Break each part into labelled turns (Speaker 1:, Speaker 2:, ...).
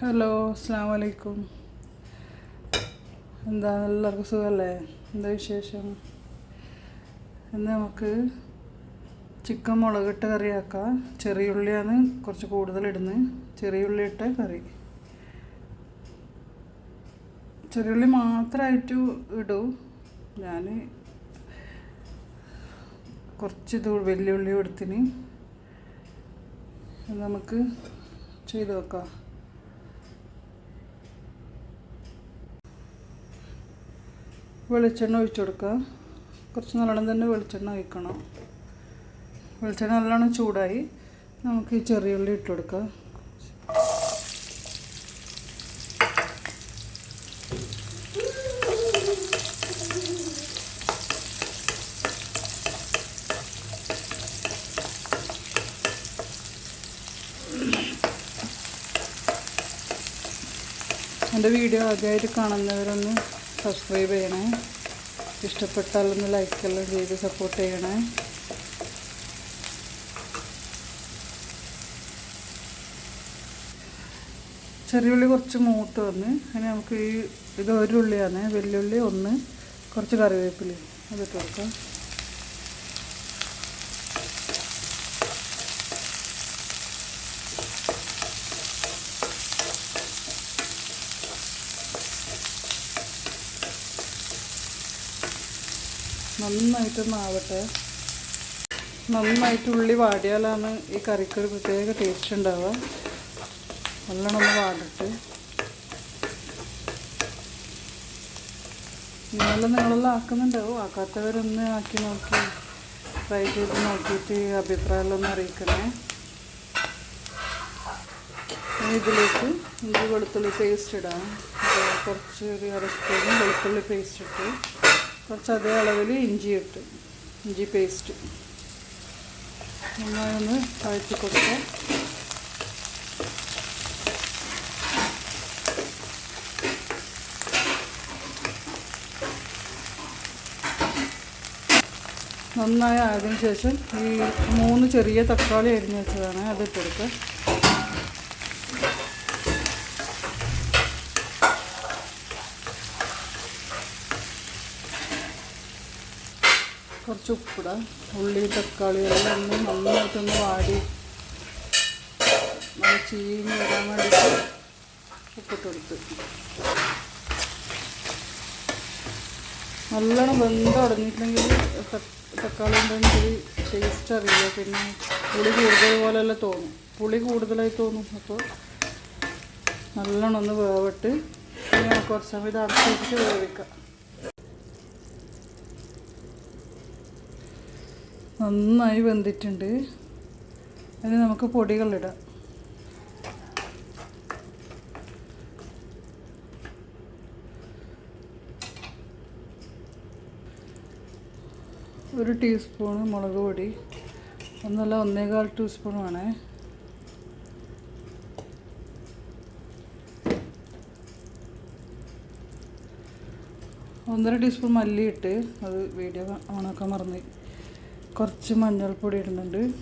Speaker 1: Hello അസ്സാം വലൈക്കും എന്താ എല്ലാവർക്കും സുഖമല്ലേ എന്താ വിശേഷം? ഇന്ന് നമുക്ക് ചിക്കൻ മുളകിട്ട് കറിയാക്കാം ചെറിയ ഉള്ളിയാണ് കുറച്ച് കൂടുതൽ ചെറിയ ഉള്ളി ഇട്ട കറി. ചെറിയ ഉള്ളി മാത്രമായിട്ട് ഇടൂ. ഞാൻ കുറച്ച് വലിയ ഉള്ളി എടുത്തിന്. നമുക്ക് ചെയ്ത് വെക്കാം വെളിച്ചെണ്ണ ഒഴിച്ചു കൊടുക്കുക. കുറച്ച് നല്ലോണം തന്നെ വെളിച്ചെണ്ണ ഒഴിക്കണം. വെളിച്ചെണ്ണ നല്ലോണം ചൂടായി നമുക്ക് ഈ ചെറിയ ഉള്ളി ഇട്ട് കൊടുക്കുക എന്റെ വീഡിയോ ആദ്യമായിട്ട് കാണുന്നവരൊന്ന് സബ്സ്ക്രൈബ് ചെയ്യണേ. ഇഷ്ടപ്പെട്ടാലൊന്ന് ലൈക്കെല്ലാം ചെയ്ത് സപ്പോർട്ട് ചെയ്യണേ. ചെറിയുള്ളി കുറച്ച് മൂത്ത് വന്ന് അതിന് നമുക്ക് ഈ ഇത് ഒരു ഉള്ളിയാണ് വെല്ലുള്ളി ഒന്ന് കുറച്ച് കറിവേപ്പില അതിട്ട് കൊടുക്കാം. നന്നായിട്ടൊന്ന് ആവട്ടെ നന്നായിട്ട് ഉള്ളി വാടിയാലാണ് ഈ കറിക്ക് ഒരു പ്രത്യേക ടേസ്റ്റ് ഉണ്ടാവുക. നല്ലോണം ഒന്ന് വാടിട്ട്. ഇന്നലെ നിങ്ങളെല്ലാം ആക്കുന്നുണ്ടാവും? ആക്കാത്തവരൊന്ന് ആക്കി നോക്കി. ട്രൈ ചെയ്ത് നോക്കിയിട്ട് അഭിപ്രായമെല്ലാം അറിയിക്കണേ. ഇതിലേക്ക് ഇഞ്ചി വെളുത്തുള്ളി പേസ്റ്റ് ഇടാം. കുറച്ച് ഒരു അര സ്പൂൺ വെളുത്തുള്ളി പേസ്റ്റ് ഇട്ട് കുറച്ച് അതേ അളവിൽ ഇഞ്ചി ഇട്ട്. ഇഞ്ചി പേസ്റ്റ് നന്നായി ഒന്ന് വഴറ്റി കൊടുക്കാം നന്നായി ആയതിനു ശേഷം ഈ മൂന്ന് ചെറിയ തക്കാളി അരിഞ്ഞ് വെച്ചതാണ് അതിട്ട് കൊടുക്കുക. കുറച്ച് ഉപ്പിടാം. ഉള്ളി തക്കാളി എല്ലാം ഒന്ന് നന്നായിട്ടൊന്ന് വാടി. നമ്മൾ ചീഞ്ഞ് വരാൻ വേണ്ടിയിട്ട് ഉപ്പിട്ട് കൊടുത്ത്. നല്ലോണം വെന്തം അടഞ്ഞിട്ടുണ്ടെങ്കിൽ തക്കാളി ഉണ്ടെങ്കിൽ ടേസ്റ്റ് അറിയില്ല. പിന്നെ പുളി കൂടുതൽ പോലെയല്ല തോന്നും. പുളി കൂടുതലായി തോന്നും. അപ്പോൾ നല്ലോണം ഒന്ന് വേവിട്ട് പിന്നെ കുറച്ച് സമയം അടച്ചിട്ട് വേവിക്കാം. നന്നായി വെന്തിട്ടുണ്ട്. അതിന് നമുക്ക് പൊടികളിടാം ഒരു ടീസ്പൂൺ മുളക് പൊടി. ഒന്നല്ല ഒന്നേകാൽ ടീസ്പൂൺ വേണേ ഒന്നര ടീസ്പൂൺ മല്ലി ഇട്ട് അത് വീഡിയോ ഓണാക്കാൻ മറന്നു. കുറച്ച് മഞ്ഞൾപ്പൊടി ഇടുന്നുണ്ട്.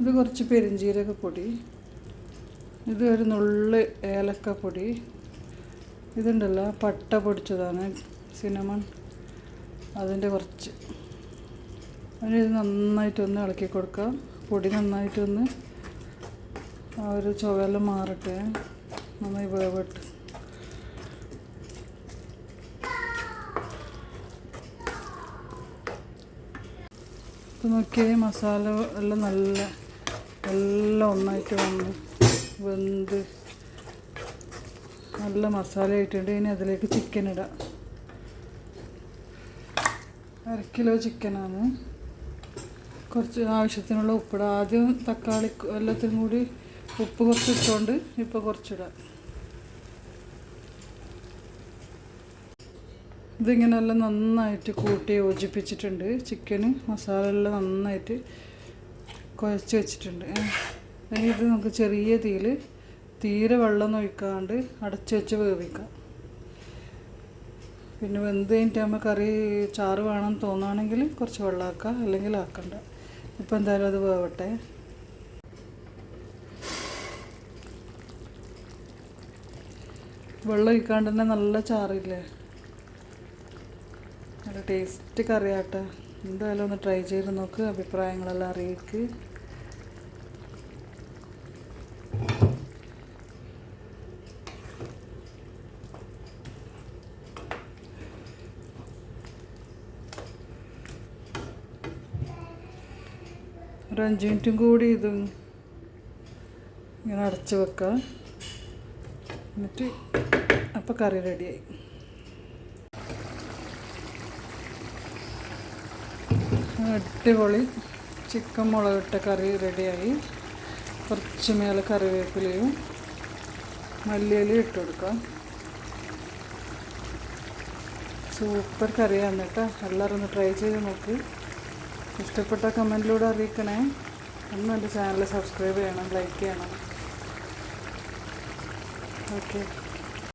Speaker 1: ഇത് കുറച്ച് പെരിഞ്ജീരകപ്പൊടി ഇത് ഒരു നുള്ള് ഏലക്കപ്പൊടി. ഇതുണ്ടല്ലോ പട്ട പൊടിച്ചതാണ് സിനമൺ. അതിന്റെ കുറച്ച്. അതിന് ഇത് നന്നായിട്ടൊന്ന് ഇളക്കി കൊടുക്കാം. പൊടി നന്നായിട്ടൊന്ന് ആ ഒരു ചുവയെല്ലാം മാറട്ടെ. നന്നായി വേവട്ട്. ഇത് നോക്കിയാൽ മസാല എല്ലാം നല്ല എല്ലാം ഒന്നായിട്ട് വന്ന്. വെന്ത് നല്ല മസാല ആയിട്ടുണ്ട് ഇനി അതിലേക്ക് ചിക്കൻ ഇടാം. അര കിലോ ചിക്കനാണ് കുറച്ച് ആവശ്യത്തിനുള്ള ഉപ്പിടാം. ആദ്യം തക്കാളി എല്ലാത്തിനും കൂടി ഉപ്പ് കുറച്ച് ഇട്ടുകൊണ്ട് ഇപ്പോൾ കുറച്ചിടാം. ഇതിങ്ങനെല്ലാം നന്നായിട്ട് കൂട്ടി യോജിപ്പിച്ചിട്ടുണ്ട്. ചിക്കന് മസാലയെല്ലാം നന്നായിട്ട് കുഴച്ച് വെച്ചിട്ടുണ്ട്. ഇനി ഇത് നമുക്ക് ചെറിയ തീയിൽ തീരെ വെള്ളം ഒഴിക്കാണ്ട് അടച്ച് വെച്ച് വേവിക്കാം. പിന്നെ വെന്ത് കഴിഞ്ഞിട്ട് നമ്മൾ കറി ചാറ് വേണമെന്ന് തോന്നുകയാണെങ്കിൽ കുറച്ച് വെള്ളമാക്കാം അല്ലെങ്കിൽ ആക്കണ്ട. ഇപ്പം എന്തായാലും അത് വേവട്ടെ. വെള്ളം ഒഴിക്കാണ്ട് തന്നെ നല്ല ചാറില്ലേ? നല്ല ടേസ്റ്റ് കറിയാട്ടെ. എന്തായാലും ഒന്ന് ട്രൈ ചെയ്ത് നോക്ക് അഭിപ്രായങ്ങളെല്ലാം അറിയിക്ക്. ഒരു അഞ്ച് മിനിറ്റും കൂടി ഇത് ഇങ്ങനെ അടച്ച് വെക്കാം. എന്നിട്ട് അപ്പോൾ കറി റെഡിയായി അടിപൊളി ചിക്കൻ മുളകിട്ട കറി റെഡിയായി. കുറച്ച് മേലെ കറിവേപ്പിലയും മല്ലിയിലയും ഇട്ട് കൊടുക്കാം. സൂപ്പർ കറിയാണ് കേട്ടോ. എല്ലാവരും ഒന്ന് ട്രൈ ചെയ്ത് നോക്ക്. ഇഷ്ടപ്പെട്ട കമന്റിലൂടെ അറിയിക്കണേ. ഒന്ന് എന്റെ ചാനൽ സബ്സ്ക്രൈബ് ചെയ്യണം ലൈക്ക് ചെയ്യണം. ഓക്കെ